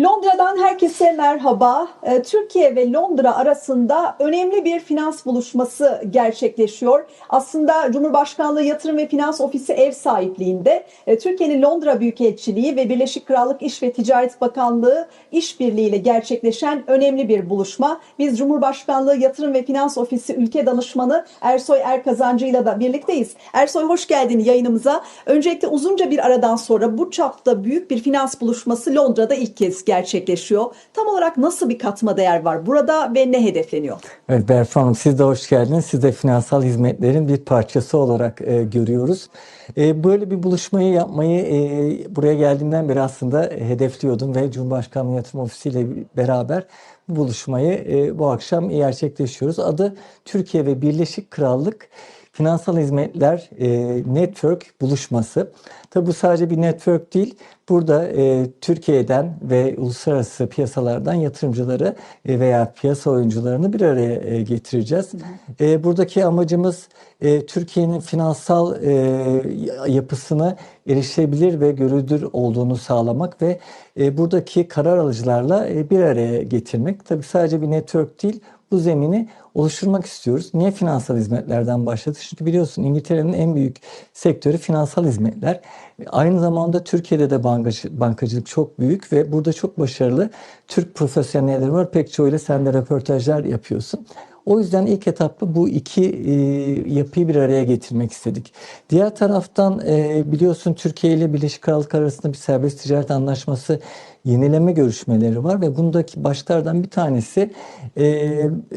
Londra'dan herkese merhaba. Ee, Türkiye ve Londra arasında önemli bir finans buluşması gerçekleşiyor. Aslında Cumhurbaşkanlığı Yatırım ve Finans Ofisi ev sahipliğinde e, Türkiye'nin Londra Büyükelçiliği ve Birleşik Krallık İş ve Ticaret Bakanlığı işbirliğiyle gerçekleşen önemli bir buluşma. Biz Cumhurbaşkanlığı Yatırım ve Finans Ofisi Ülke Danışmanı Ersoy Erkazancı ile da birlikteyiz. Ersoy hoş geldin yayınımıza. Öncelikle uzunca bir aradan sonra bu çapta büyük bir finans buluşması Londra'da ilk kez gerçekleşiyor. Tam olarak nasıl bir katma değer var burada ve ne hedefleniyor? Evet Berfu Hanım siz de hoş geldiniz. Siz de finansal hizmetlerin bir parçası olarak e, görüyoruz. E, böyle bir buluşmayı yapmayı e, buraya geldiğimden beri aslında hedefliyordum ve Cumhurbaşkanlığı Yatırım Ofisi ile beraber bu buluşmayı e, bu akşam gerçekleşiyoruz. Adı Türkiye ve Birleşik Krallık Finansal Hizmetler e, Network buluşması. Tabi bu sadece bir network değil. Burada e, Türkiye'den ve uluslararası piyasalardan yatırımcıları e, veya piyasa oyuncularını bir araya e, getireceğiz. E, buradaki amacımız e, Türkiye'nin finansal e, yapısını erişebilir ve görülür olduğunu sağlamak ve e, buradaki karar alıcılarla e, bir araya getirmek. Tabi sadece bir network değil bu zemini oluşturmak istiyoruz. Niye finansal hizmetlerden başladık? Çünkü biliyorsun İngiltere'nin en büyük sektörü finansal hizmetler. Aynı zamanda Türkiye'de de bankacı, bankacılık çok büyük ve burada çok başarılı Türk profesyonelleri var. Pek çoğuyla sen de röportajlar yapıyorsun. O yüzden ilk etapta bu iki e, yapıyı bir araya getirmek istedik. Diğer taraftan e, biliyorsun Türkiye ile Birleşik Krallık arasında bir serbest ticaret anlaşması yenileme görüşmeleri var ve bundaki başlardan bir tanesi e,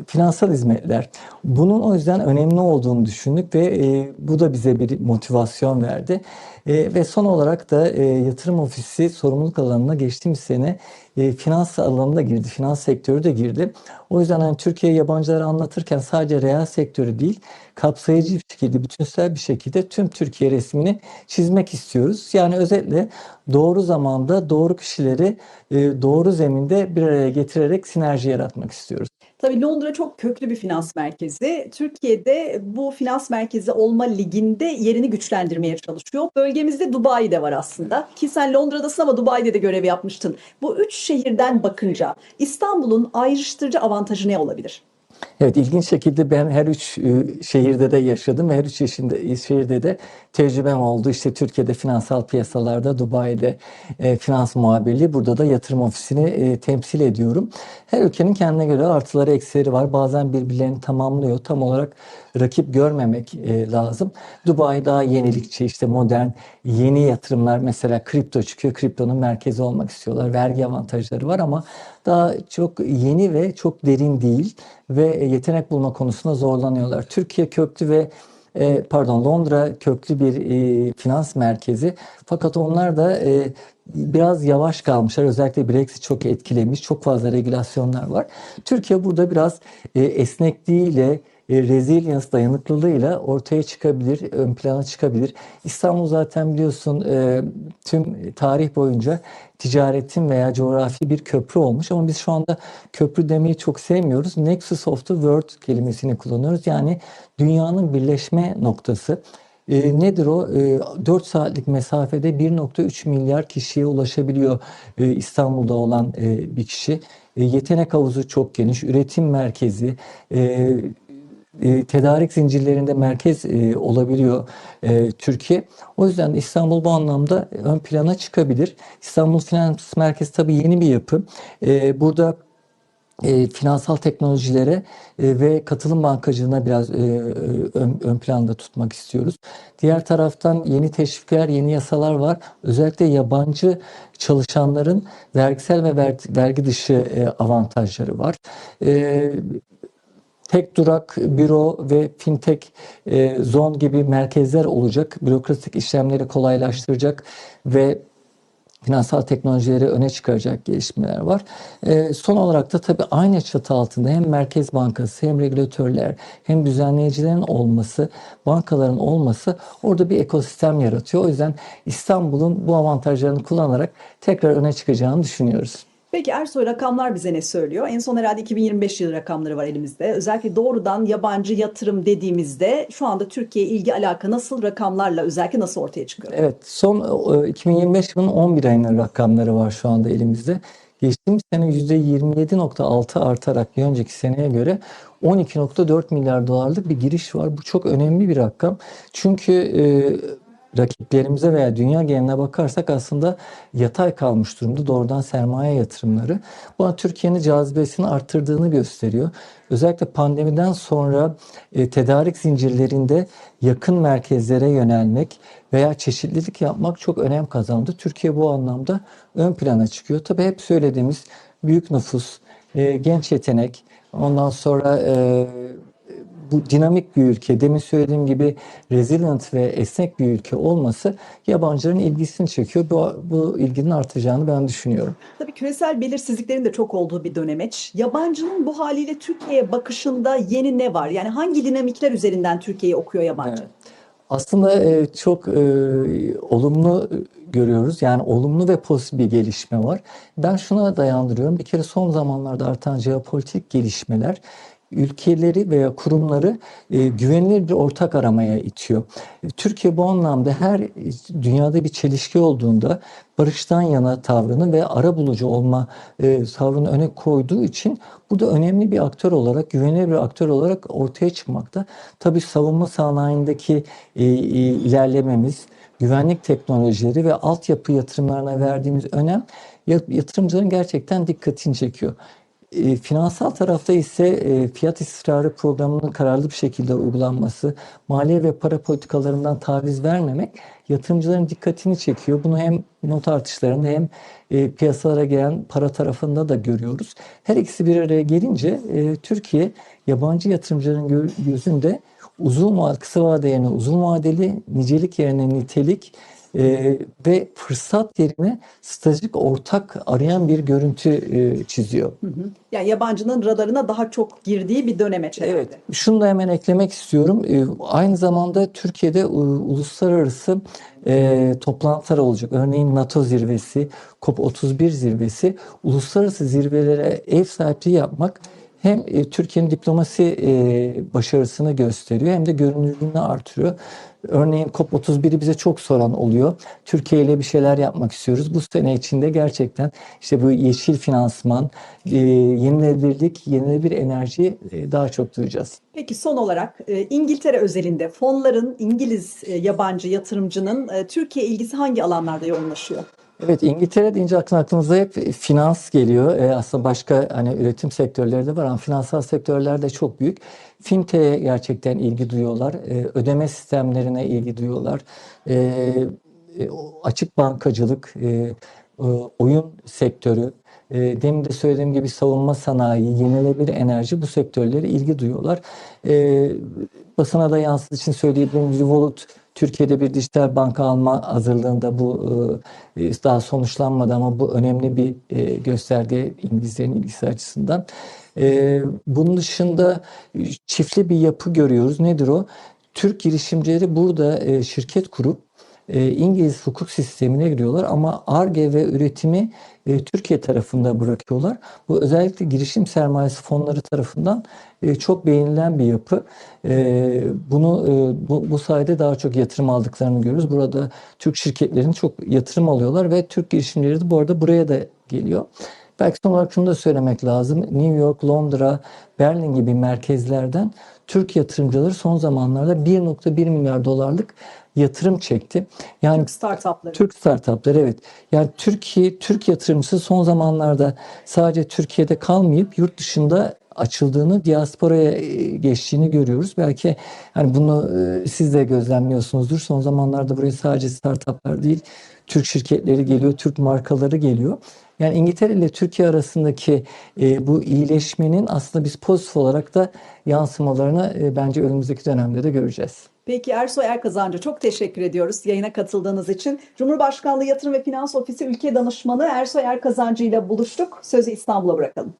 finansal hizmetler. Bunun o yüzden önemli olduğunu düşündük ve e, bu da bize bir motivasyon verdi. E, ve son olarak da e, yatırım ofisi sorumluluk alanına geçtiğimiz sene e, finans alanında girdi, finans sektörü de girdi. O yüzden hani Türkiye yabancılara anlatırken sadece reel sektörü değil, kapsayıcı bir şekilde, bütünsel bir şekilde tüm Türkiye resmini çizmek istiyoruz. Yani özetle doğru zamanda doğru kişileri e, doğru zeminde bir araya getirerek sinerji yaratmak istiyoruz. Tabii Londra çok köklü bir finans merkezi. Türkiye'de bu finans merkezi olma liginde yerini güçlendirmeye çalışıyor. Bölgemizde Dubai de var aslında. Ki sen Londra'dasın ama Dubai'de de görev yapmıştın. Bu üç şehirden bakınca İstanbul'un ayrıştırıcı avantajı ne olabilir? Evet ilginç şekilde ben her üç e, şehirde de yaşadım her üç yaşında, şehirde de tecrübem oldu. İşte Türkiye'de finansal piyasalarda, Dubai'de e, finans muhabirliği, burada da yatırım ofisini e, temsil ediyorum. Her ülkenin kendine göre artıları eksileri var. Bazen birbirlerini tamamlıyor. Tam olarak rakip görmemek e, lazım. Dubai daha yenilikçi, işte modern, yeni yatırımlar mesela kripto çıkıyor. Kriptonun merkezi olmak istiyorlar. Vergi avantajları var ama daha çok yeni ve çok derin değil ve yetenek bulma konusunda zorlanıyorlar. Türkiye köklü ve e, pardon Londra köklü bir e, finans merkezi. Fakat onlar da e, biraz yavaş kalmışlar. Özellikle Brexit çok etkilemiş. Çok fazla regülasyonlar var. Türkiye burada biraz e, esnekliğiyle e, resilience dayanıklılığıyla ortaya çıkabilir, ön plana çıkabilir. İstanbul zaten biliyorsun e, tüm tarih boyunca ticaretin veya coğrafi bir köprü olmuş ama biz şu anda köprü demeyi çok sevmiyoruz. Nexus of the World kelimesini kullanıyoruz. Yani dünyanın birleşme noktası. E, nedir o? E, 4 saatlik mesafede 1.3 milyar kişiye ulaşabiliyor e, İstanbul'da olan bir kişi. Yetenek havuzu çok geniş, üretim merkezi, e, tedarik zincirlerinde merkez e, olabiliyor e, Türkiye. O yüzden İstanbul bu anlamda ön plana çıkabilir. İstanbul Finans Merkezi tabii yeni bir yapı. Burada finansal teknolojilere ve katılım bankacılığına biraz ön, planda tutmak istiyoruz. Diğer taraftan yeni teşvikler, yeni yasalar var. Özellikle yabancı çalışanların vergisel ve vergi dışı avantajları var. E, tek durak, büro ve fintech e, zon gibi merkezler olacak. Bürokratik işlemleri kolaylaştıracak ve finansal teknolojileri öne çıkaracak gelişmeler var. E, son olarak da tabii aynı çatı altında hem Merkez Bankası hem regülatörler hem düzenleyicilerin olması, bankaların olması orada bir ekosistem yaratıyor. O yüzden İstanbul'un bu avantajlarını kullanarak tekrar öne çıkacağını düşünüyoruz. Peki Ersoy rakamlar bize ne söylüyor? En son herhalde 2025 yılı rakamları var elimizde. Özellikle doğrudan yabancı yatırım dediğimizde şu anda Türkiye ilgi alaka nasıl rakamlarla özellikle nasıl ortaya çıkıyor? Evet son 2025 yılının 11 ayının rakamları var şu anda elimizde. geçtiğimiz sene %27.6 artarak bir önceki seneye göre 12.4 milyar dolarlık bir giriş var. Bu çok önemli bir rakam. Çünkü e, rakiplerimize veya dünya geneline bakarsak aslında yatay kalmış durumda doğrudan sermaye yatırımları. Bu Türkiye'nin cazibesini arttırdığını gösteriyor. Özellikle pandemiden sonra e, tedarik zincirlerinde yakın merkezlere yönelmek veya çeşitlilik yapmak çok önem kazandı. Türkiye bu anlamda ön plana çıkıyor. Tabii hep söylediğimiz büyük nüfus, e, genç yetenek, ondan sonra e, bu dinamik bir ülke, demin söylediğim gibi resilient ve esnek bir ülke olması yabancıların ilgisini çekiyor. Bu, bu ilginin artacağını ben düşünüyorum. Tabii küresel belirsizliklerin de çok olduğu bir dönemeç. Yabancının bu haliyle Türkiye'ye bakışında yeni ne var? Yani hangi dinamikler üzerinden Türkiye'yi okuyor yabancı? Evet. Aslında e, çok e, olumlu görüyoruz. Yani olumlu ve pozitif bir gelişme var. Ben şuna dayandırıyorum. Bir kere son zamanlarda artan jeopolitik gelişmeler ülkeleri veya kurumları e, güvenilir bir ortak aramaya itiyor. Türkiye bu anlamda her dünyada bir çelişki olduğunda barıştan yana tavrını ve ara bulucu olma e, tavrını öne koyduğu için burada önemli bir aktör olarak, güvenilir bir aktör olarak ortaya çıkmakta. Tabii savunma sanayindeki e, e, ilerlememiz, güvenlik teknolojileri ve altyapı yatırımlarına verdiğimiz önem yatırımcıların gerçekten dikkatini çekiyor. E, finansal tarafta ise e, fiyat istikrarı programının kararlı bir şekilde uygulanması, maliye ve para politikalarından taviz vermemek yatırımcıların dikkatini çekiyor. Bunu hem not artışlarında hem e, piyasalara gelen para tarafında da görüyoruz. Her ikisi bir araya gelince e, Türkiye yabancı yatırımcıların gözünde uzun vadeli, kısa vade yerine uzun vadeli, nicelik yerine nitelik e, ve fırsat yerine stratejik ortak arayan bir görüntü e, çiziyor. Hı hı. Yani yabancının radarına daha çok girdiği bir dönemeç herhalde. Evet. Şunu da hemen eklemek istiyorum. E, aynı zamanda Türkiye'de e, uluslararası e, toplantılar olacak. Örneğin NATO zirvesi, COP31 zirvesi, uluslararası zirvelere ev sahipliği yapmak hem e, Türkiye'nin diplomasi e, başarısını gösteriyor hem de görünürlüğünü artırıyor. Örneğin COP31'i bize çok soran oluyor. Türkiye ile bir şeyler yapmak istiyoruz. Bu sene içinde gerçekten işte bu yeşil finansman, e, yenilebilirlik, yenilebilir enerjiyi daha çok duyacağız. Peki son olarak İngiltere özelinde fonların İngiliz yabancı yatırımcının Türkiye ilgisi hangi alanlarda yoğunlaşıyor? Evet İngiltere deyince aklınıza hep finans geliyor. E, aslında başka hani üretim sektörleri de var ama finansal sektörler de çok büyük. Fintech'e gerçekten ilgi duyuyorlar. E, ödeme sistemlerine ilgi duyuyorlar. E, e, açık bankacılık, e, oyun sektörü, e, demin de söylediğim gibi savunma sanayi, yenilenebilir enerji bu sektörlere ilgi duyuyorlar. E, basına da yansıdığı için söylediğim Revolut Türkiye'de bir dijital banka alma hazırlığında bu e, daha sonuçlanmadı ama bu önemli bir e, gösterge İngilizlerin ilgisi açısından. E, bunun dışında çiftli bir yapı görüyoruz. Nedir o? Türk girişimcileri burada şirket kurup İngiliz hukuk sistemine giriyorlar ama ARGE ve üretimi e, Türkiye tarafında bırakıyorlar. Bu özellikle girişim sermayesi fonları tarafından e, çok beğenilen bir yapı. E, bunu e, bu, bu sayede daha çok yatırım aldıklarını görüyoruz. Burada Türk şirketlerinin çok yatırım alıyorlar ve Türk girişimleri de bu arada buraya da geliyor. Belki son olarak şunu da söylemek lazım. New York, Londra, Berlin gibi merkezlerden Türk yatırımcıları son zamanlarda 1.1 milyar dolarlık yatırım çekti. Yani Türk startupları. Türk startupları evet. Yani Türkiye Türk yatırımcısı son zamanlarda sadece Türkiye'de kalmayıp yurt dışında açıldığını, diasporaya e, geçtiğini görüyoruz. Belki hani bunu e, siz de gözlemliyorsunuzdur. Son zamanlarda buraya sadece startuplar değil, Türk şirketleri geliyor, Türk markaları geliyor. Yani İngiltere ile Türkiye arasındaki e, bu iyileşmenin aslında biz pozitif olarak da yansımalarını e, bence önümüzdeki dönemde de göreceğiz. Peki Ersoy Erkazancı çok teşekkür ediyoruz yayına katıldığınız için. Cumhurbaşkanlığı Yatırım ve Finans Ofisi Ülke Danışmanı Ersoy Erkazancı ile buluştuk. Sözü İstanbul'a bırakalım.